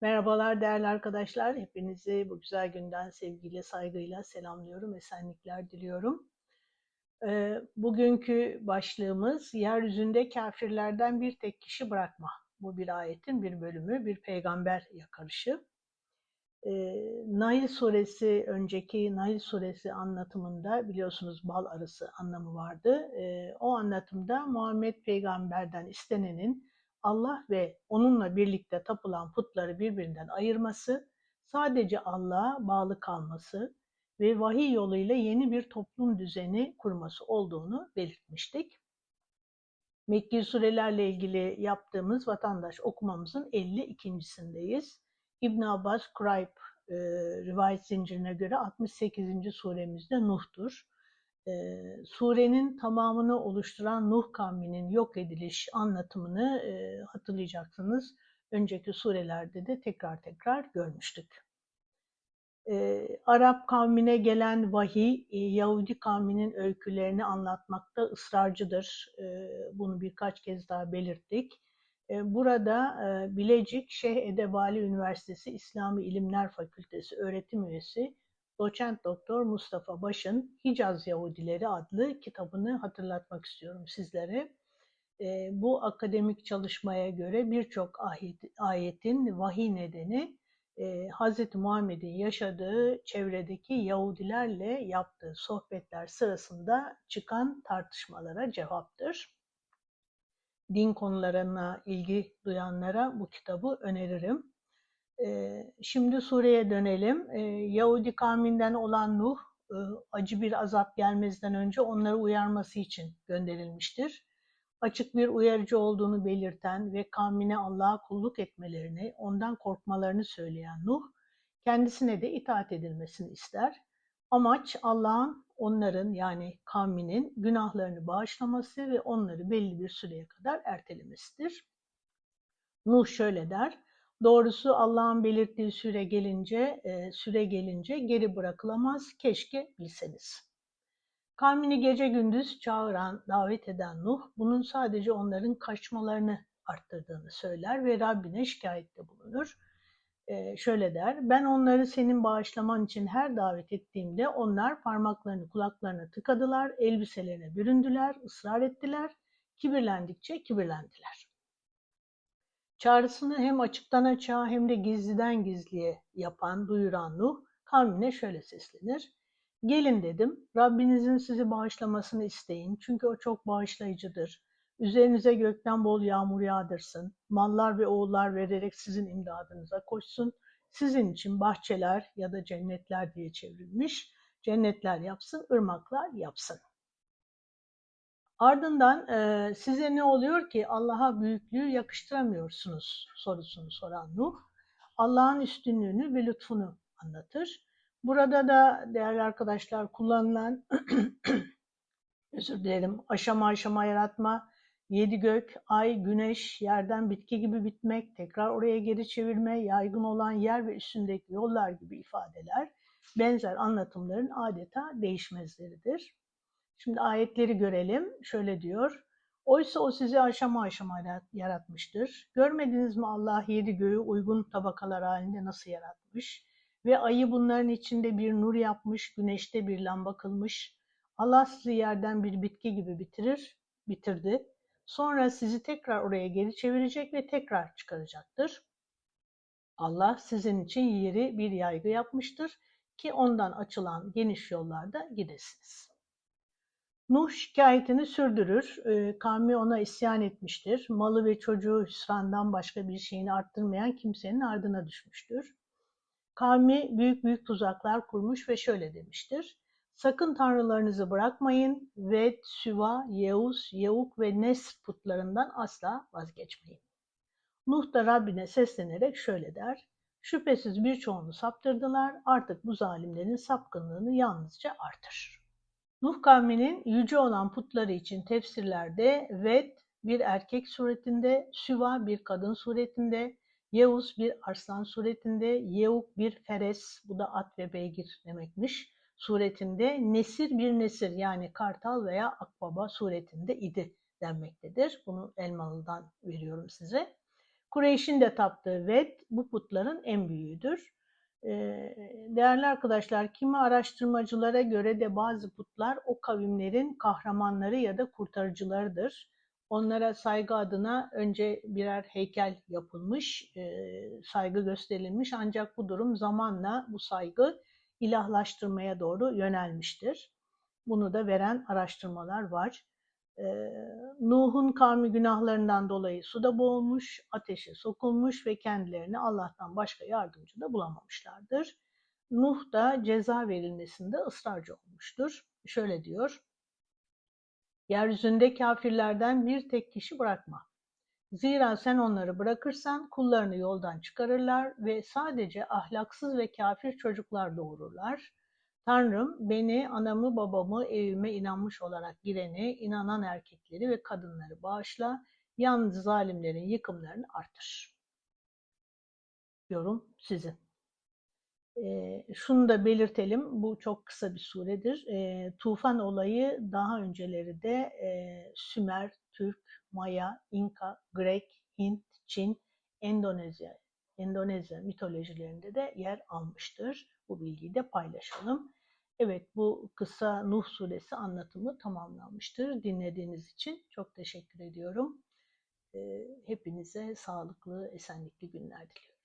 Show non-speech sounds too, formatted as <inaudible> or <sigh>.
Merhabalar değerli arkadaşlar. Hepinizi bu güzel günden sevgiyle, saygıyla selamlıyorum. Esenlikler diliyorum. Ee, bugünkü başlığımız yeryüzünde kafirlerden bir tek kişi bırakma. Bu bir ayetin bir bölümü, bir peygamber yakarışı. Ee, Nail suresi, önceki Nail suresi anlatımında biliyorsunuz bal arısı anlamı vardı. Ee, o anlatımda Muhammed peygamberden istenenin Allah ve onunla birlikte tapılan putları birbirinden ayırması, sadece Allah'a bağlı kalması ve vahiy yoluyla yeni bir toplum düzeni kurması olduğunu belirtmiştik. Mekki surelerle ilgili yaptığımız vatandaş okumamızın 52.sindeyiz. İbn Abbas Kurayb e, rivayet zincirine göre 68. suremizde Nuh'tur e, surenin tamamını oluşturan Nuh kavminin yok ediliş anlatımını e, hatırlayacaksınız. Önceki surelerde de tekrar tekrar görmüştük. E, Arap kavmine gelen vahiy, e, Yahudi kavminin öykülerini anlatmakta ısrarcıdır. E, bunu birkaç kez daha belirttik. E, burada e, Bilecik Şeyh Edebali Üniversitesi İslami İlimler Fakültesi öğretim üyesi Doçent Doktor Mustafa Baş'ın Hicaz Yahudileri adlı kitabını hatırlatmak istiyorum sizlere. E, bu akademik çalışmaya göre birçok ayet, ayetin vahiy nedeni e, Hz. Muhammed'in yaşadığı çevredeki Yahudilerle yaptığı sohbetler sırasında çıkan tartışmalara cevaptır. Din konularına ilgi duyanlara bu kitabı öneririm. Şimdi Suriye'ye dönelim. Yahudi kavminden olan Nuh acı bir azap gelmezden önce onları uyarması için gönderilmiştir. Açık bir uyarıcı olduğunu belirten ve kavmine Allah'a kulluk etmelerini, ondan korkmalarını söyleyen Nuh, kendisine de itaat edilmesini ister. Amaç Allah'ın onların yani kavminin günahlarını bağışlaması ve onları belli bir süreye kadar ertelemesidir. Nuh şöyle der, Doğrusu Allah'ın belirttiği süre gelince, e, süre gelince geri bırakılamaz. Keşke bilseniz. Kavmini gece gündüz çağıran, davet eden Nuh, bunun sadece onların kaçmalarını arttırdığını söyler ve Rabbine şikayette bulunur. Ee, şöyle der, ben onları senin bağışlaman için her davet ettiğimde onlar parmaklarını kulaklarına tıkadılar, elbiselerine büründüler, ısrar ettiler, kibirlendikçe kibirlendiler. Çağrısını hem açıktan açığa hem de gizliden gizliye yapan, duyuran Nuh kavmine şöyle seslenir. Gelin dedim, Rabbinizin sizi bağışlamasını isteyin çünkü o çok bağışlayıcıdır. Üzerinize gökten bol yağmur yağdırsın, mallar ve oğullar vererek sizin imdadınıza koşsun. Sizin için bahçeler ya da cennetler diye çevrilmiş, cennetler yapsın, ırmaklar yapsın. Ardından e, size ne oluyor ki Allah'a büyüklüğü yakıştıramıyorsunuz sorusunu soran Nuh, Allah'ın üstünlüğünü ve lütfunu anlatır. Burada da değerli arkadaşlar kullanılan <clears throat> özür dilerim aşama aşama yaratma, yedi gök, ay, güneş, yerden bitki gibi bitmek, tekrar oraya geri çevirme, yaygın olan yer ve üstündeki yollar gibi ifadeler benzer anlatımların adeta değişmezleridir. Şimdi ayetleri görelim. Şöyle diyor. Oysa o sizi aşama aşama yaratmıştır. Görmediniz mi Allah yedi göğü uygun tabakalar halinde nasıl yaratmış? Ve ayı bunların içinde bir nur yapmış, güneşte bir lamba kılmış. Allah sizi yerden bir bitki gibi bitirir, bitirdi. Sonra sizi tekrar oraya geri çevirecek ve tekrar çıkaracaktır. Allah sizin için yeri bir yaygı yapmıştır ki ondan açılan geniş yollarda gidesiniz. Nuh şikayetini sürdürür. E, kavmi ona isyan etmiştir. Malı ve çocuğu hüsrandan başka bir şeyini arttırmayan kimsenin ardına düşmüştür. Kavmi büyük büyük tuzaklar kurmuş ve şöyle demiştir. Sakın tanrılarınızı bırakmayın ve Süva, Yeus, Yevuk ve Nesr putlarından asla vazgeçmeyin. Nuh da Rabbine seslenerek şöyle der. Şüphesiz birçoğunu saptırdılar, artık bu zalimlerin sapkınlığını yalnızca artır. Nuh kavminin yüce olan putları için tefsirlerde Ved bir erkek suretinde, Süva bir kadın suretinde, Yevus bir arslan suretinde, Yevuk bir feres, bu da at ve beygir demekmiş, suretinde, Nesir bir nesir yani kartal veya akbaba suretinde idi denmektedir. Bunu Elmalı'dan veriyorum size. Kureyş'in de taptığı Ved bu putların en büyüğüdür. Değerli arkadaşlar, kimi araştırmacılara göre de bazı putlar o kavimlerin kahramanları ya da kurtarıcılarıdır. Onlara saygı adına önce birer heykel yapılmış, e, saygı gösterilmiş ancak bu durum zamanla bu saygı ilahlaştırmaya doğru yönelmiştir. Bunu da veren araştırmalar var. Ee, Nuh'un kavmi günahlarından dolayı suda boğulmuş, ateşe sokulmuş ve kendilerini Allah'tan başka yardımcı da bulamamışlardır. Nuh da ceza verilmesinde ısrarcı olmuştur. Şöyle diyor, Yeryüzünde kafirlerden bir tek kişi bırakma. Zira sen onları bırakırsan kullarını yoldan çıkarırlar ve sadece ahlaksız ve kafir çocuklar doğururlar. Tanrım beni, anamı, babamı, evime inanmış olarak gireni, inanan erkekleri ve kadınları bağışla, yalnız zalimlerin yıkımlarını artır. Yorum sizin. E, şunu da belirtelim, bu çok kısa bir suredir. E, tufan olayı daha önceleri de e, Sümer, Türk, Maya, İnka, Grek, Hint, Çin, Endonezya, Endonezya mitolojilerinde de yer almıştır. Bu bilgiyi de paylaşalım. Evet bu kısa Nuh suresi anlatımı tamamlanmıştır. Dinlediğiniz için çok teşekkür ediyorum. Hepinize sağlıklı, esenlikli günler diliyorum.